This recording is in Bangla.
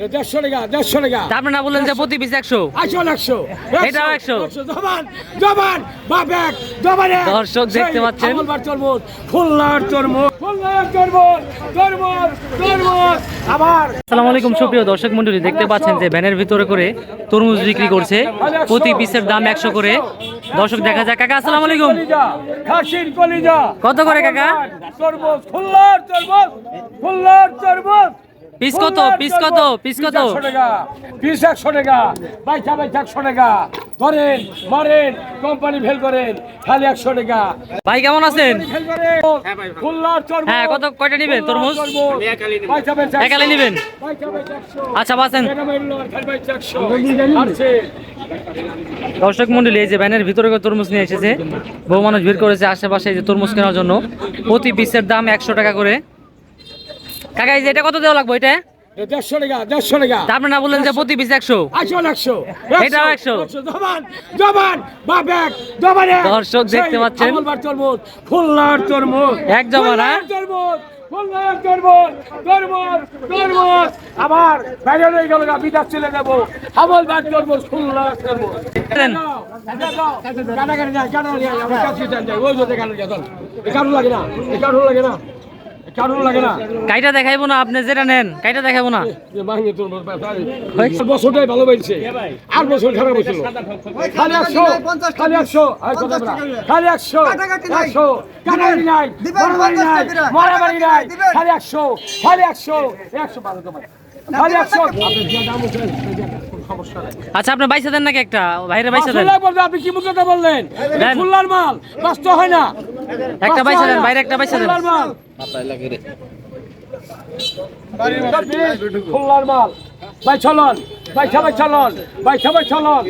দেড়শো টাকা দেড়শো টাকা। আপনি না বললেন যে প্রতি পিস একশো? আসল একশো। এটাও একশো। জবান জবান বাপেক জবানে। দর্শক দেখতে পাচ্ছেন। আমলবার তরমুজ খুলনার তরমুজ খুলনার তরমুজ তরমুজ তরমুজ। আবার আসসালামু আলাইকুম সুপ্রিয় দর্শক মন্ডলী দেখতে পাচ্ছেন যে ভ্যানের ভিতরে করে তরমুজ বিক্রি করছে। প্রতি পিসের দাম একশো করে। দর্শক দেখা যায় কাকা আসসালামু আলাইকুম। খাসির কলিজা। কত করে কাকা? তরমুজ খুলনার তরমুজ খুলনার তরমুজ। পিস কত? পিস কত? পিস কত? টাকা পিস একশো টাকা বাইচা বাইচা একশো টাকা। ধরেন মারেন কোম্পানি ফেল করেন খালি একশো টাকা। ভাই কেমন আছেন? তরমুজ হ্যাঁ, কত কয়টা নিবেন? তরমুজ? একালে নিবেন? আচ্ছা বাসেন দর্শক মন্ডলী এই যে ভ্যানের ভিতরে তরমুজ নিয়ে এসেছে। বহু মানুষ ভিড় করেছে আশেপাশে এই যে তরমুজ কেনার জন্য। প্রতি পিসের দাম একশো টাকা করে। কাকা এই যে এটা কত দেওয়া লাগবে এটা দেড়শো টাকা দেড়শো টাকা আপনি না বললেন যে প্রতি পিস একশো আসল একশো এটাও একশো। জবান জবান বাপেক জবানে দর্শক দেখতে পাচ্ছেন। তরমুজ খুলনার তরমুজ এক জবান, হ্যাঁ? তরমুজ খুলনার তরমুজ তরমুজ তরমুজ আবার বাইরে হয়ে গেল চলে যাব। কাটাকাটি যায় কাটাকাটি যায় ওই কারণ লাগে না কারণ লাগে না এই কারণ লাগে না। কাইটা দেখাইবো না আপনি যেটা নেন কাইটা দেখাইবো না। তোর বছরটাই ভালো বেড়েছে আর বছর খারাপ হয়েছিল। খালি একশো খালি একশো। খালি একশো একশো। কাটাকাটি নাই মারামারি নাই মারামারি নাই। খালি একশো খালি একশো। একশো বারো আচ্ছা আপনি বাইসা দেন নাকি একটা? বাইরে বাইসা দেন। আপনি কি মুখে বললেন? ফুল্লার। মাল নষ্ট হয় না। একটা বাইসা দেন, বাইরে একটা বাইসা দেন। মাল। খুলনার মাল। বাই চলন বাই সবাই চলন বাই সবাই চলন